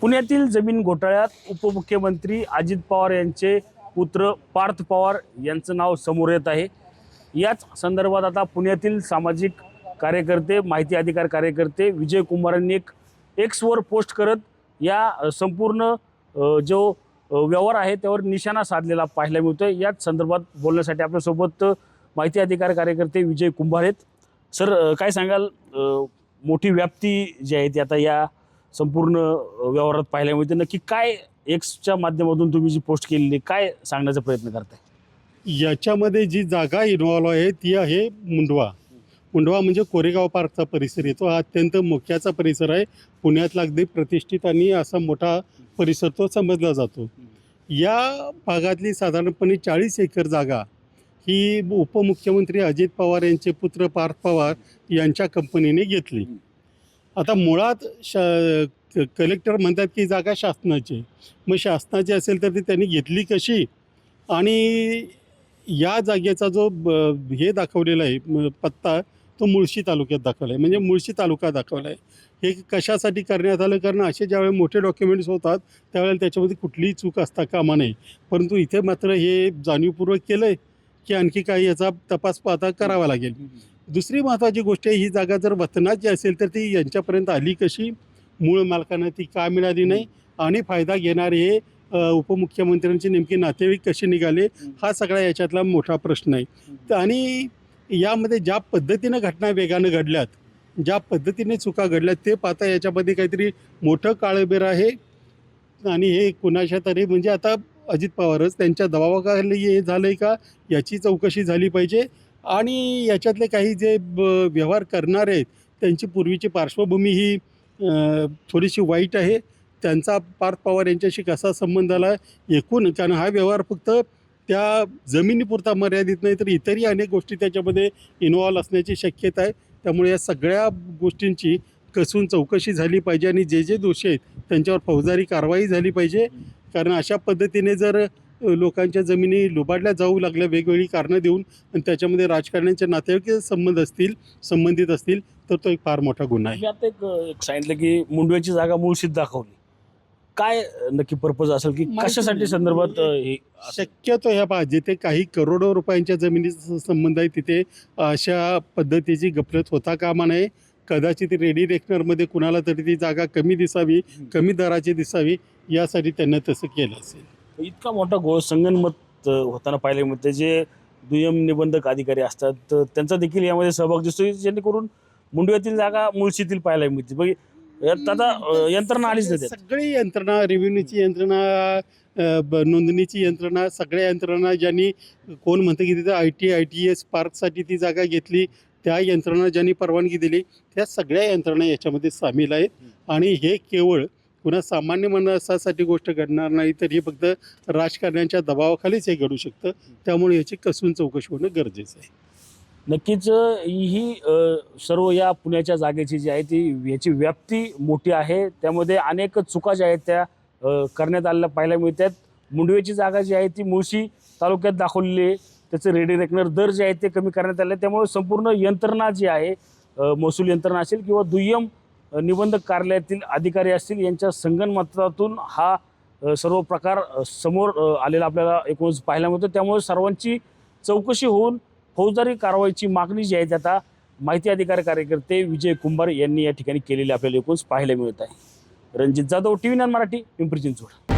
पुण्यातील जमीन घोटाळ्यात उपमुख्यमंत्री अजित पवार यांचे पुत्र पार्थ पवार यांचं नाव समोर येत आहे. याच संदर्भात आता पुण्यातील सामाजिक कार्यकर्ते माहिती अधिकार कार्यकर्ते विजय कुमार यांनी एक एक्सवर पोस्ट करत या संपूर्ण जो व्यवहार आहे त्यावर निशाणा साधलेला पाहायला मिळतोय. याच संदर्भात बोलण्यासाठी आपल्यासोबत माहिती अधिकार कार्यकर्ते विजय कुंभार आहेत. सर काय सांगाल? मोठी व्याप्ती जी आहे ती आता या संपूर्ण व्यवहारात पाहिल्यामुळे ते नक्की काय एक्सच्या माध्यमातून तुम्ही जी पोस्ट केलेली काय सांगण्याचा प्रयत्न करताय? याच्यामध्ये जी जागा इन्व्हॉल्व आहे ती आहे मुंडवा. मुंडवा म्हणजे कोरेगाव पार्कचा परिसर येतो हा अत्यंत मोक्याचा परिसर आहे. पुण्यातला अगदी प्रतिष्ठित आणि असा मोठा परिसर तो समजला जातो. या भागातली साधारणपणे चाळीस एकर जागा ही उपमुख्यमंत्री अजित पवार यांचे पुत्र पार्थ पवार यांच्या कंपनीने घेतली. आता मुळात शा क- कलेक्टर म्हणतात की जागा शासनाची मग शासनाची असेल तर ती त्यांनी घेतली कशी? आणि या जागेचा जो ब- हे दाखवलेला आहे पत्ता तो मुळशी तालुक्यात दाखवला आहे. म्हणजे मुळशी तालुका दाखवला आहे. हे कशासाठी करण्यात आलं? कारण असे ज्यावेळेला मोठे डॉक्युमेंट्स होतात त्यावेळेला त्याच्यामध्ये कुठलीही चूक असता कामा नये. परंतु इथे मात्र हे जाणीवपूर्वक केलं आहे की आणखी काही याचा तपास आता करावा लागेल. दुसरी महत्त्वाची गोष्ट आहे ही जागा जर वतनाची असेल तर ती यांच्यापर्यंत आली कशी? मूळ मालकांना ती का मिळाली नाही? आणि फायदा घेणारे हे उपमुख्यमंत्र्यांचे नेमके नातेवाईक कसे निघाले? हा सगळा याच्यातला मोठा प्रश्न आहे. तर आणि यामध्ये ज्या पद्धतीनं घटना वेगानं घडल्यात ज्या पद्धतीने चुका घडल्यात ते पाहता याच्यामध्ये काहीतरी मोठं काळबेर आहे. आणि हे कुणाच्या तरी म्हणजे आता अजित पवारच त्यांच्या दबावाखाली हे झालं आहे का? याची चौकशी झाली पाहिजे. आणि याच्यातले काही जे ब- व्यवहार करणारे आहेत त्यांची पूर्वीची पार्श्वभूमी ही थोडीशी वाईट आहे. त्यांचा पार्थ पवार यांच्याशी कसा संबंध आला एकूण कारण हा व्यवहार फक्त त्या जमिनीपुरता मर्यादित नाही तर इतरही अनेक गोष्टी त्याच्यामध्ये इन्व्हॉल्व असण्याची शक्यता आहे. त्यामुळे या सगळ्या गोष्टींची कसून चौकशी झाली पाहिजे आणि जे जे दोषी आहेत त्यांच्यावर फौजदारी कारवाई झाली पाहिजे. कारण अशा पद्धतीने जर लोकांच्या जमिनी लुबाडल्या जाऊ लागल्या वेगवेगळी कारणं देऊन आणि त्याच्यामध्ये राजकारण्यांचे नातेवाईक संबंध असतील संबंधित असतील तर तो एक फार मोठा गुन्हा आहे. आता एक एक सांगितलं की मुंडव्याची जागा मुळशीत दाखवली. काय नक्की पर्पज असेल की कशासाठी. संदर्भात हे शक्यतो ह्या पहा जिथे काही करोडो रुपयांच्या जमिनीचा संबंध आहे तिथे अशा पद्धतीची गफलत होता कामा नये. कदाचित रेडी रेकनरमध्ये कुणाला तरी ती जागा कमी दिसावी कमी दराची दिसावी यासाठी त्यांना तसं केलं असेल. इतका मोठा गोळ संगनमत अ, होताना पाहायला मिळतं जे दुय्यम निबंधक अधिकारी असतात तर त्यांचा देखील यामध्ये सहभाग दिसतो जेणेकरून मुंडव्यातील जागा मुळशीतील पाहायला मिळते. बघ आता यंत्रणा आलीच नाही. सगळी यंत्रणा रेव्हेन्यूची यंत्रणा नोंदणीची यंत्रणा सगळ्या यंत्रणा ज्यांनी कोण म्हणतं की तिथं I T I T S पार्कसाठी ती जागा घेतली त्या यंत्रणा ज्यांनी परवानगी दिली त्या सगळ्या यंत्रणा याच्यामध्ये सामील आहेत. आणि हे केवळ पुन्हा सामान्य माणसासाठी गोष्ट घडणार नाही तर हे फक्त राजकारण्यांच्या दबावाखालीच हे घडू शकतं. त्यामुळे याची कसून चौकशी होणं गरजेचं आहे. नक्कीच ही सर्व या पुण्याच्या जागेची जी आहे ती याची व्याप्ती मोठी आहे. त्यामध्ये अनेक चुका ज्या आहेत त्या करण्यात आलेल्या पाहायला मिळतात. मुंडवेची जागा जी आहे ती मुळशी तालुक्यात दाखवलेली आहे. त्याचे रेडी रेकनर दर जे आहेत ते कमी करण्यात आले. त्यामुळे संपूर्ण यंत्रणा जी आहे महसूल यंत्रणा असेल किंवा दुय्यम निबंधक कार्यालयातील अधिकारी असतील यांच्या संगणमतातून हा सर्व प्रकार समोर आलेला आपल्याला एकूणच पाहायला मिळतो. त्यामुळे सर्वांची चौकशी होऊन फौजदारी कारवाईची मागणी जी आहे ती आता माहिती अधिकार कार्यकर्ते विजय कुंभार यांनी या ठिकाणी केलेली आपल्याला एकूणच पाहायला मिळत आहे. Ranjit Jadhav T V nine Marathi Pimpri Chinchwad.